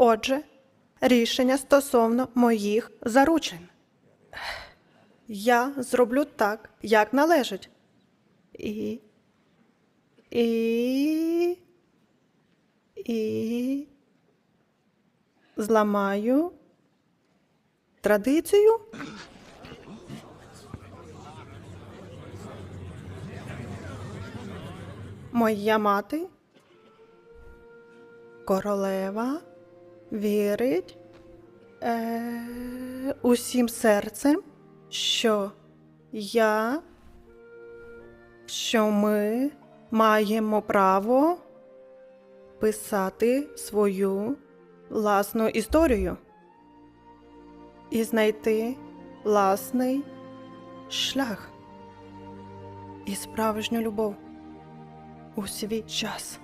Отже, рішення стосовно моїх заручин. Я зроблю так, як належить. І. І. І. Зламаю традицію. Моя мати, королева, вірить е, усім серцем, що я, що ми маємо право писати свою власну історію і знайти власний шлях і справжню любов у свій час.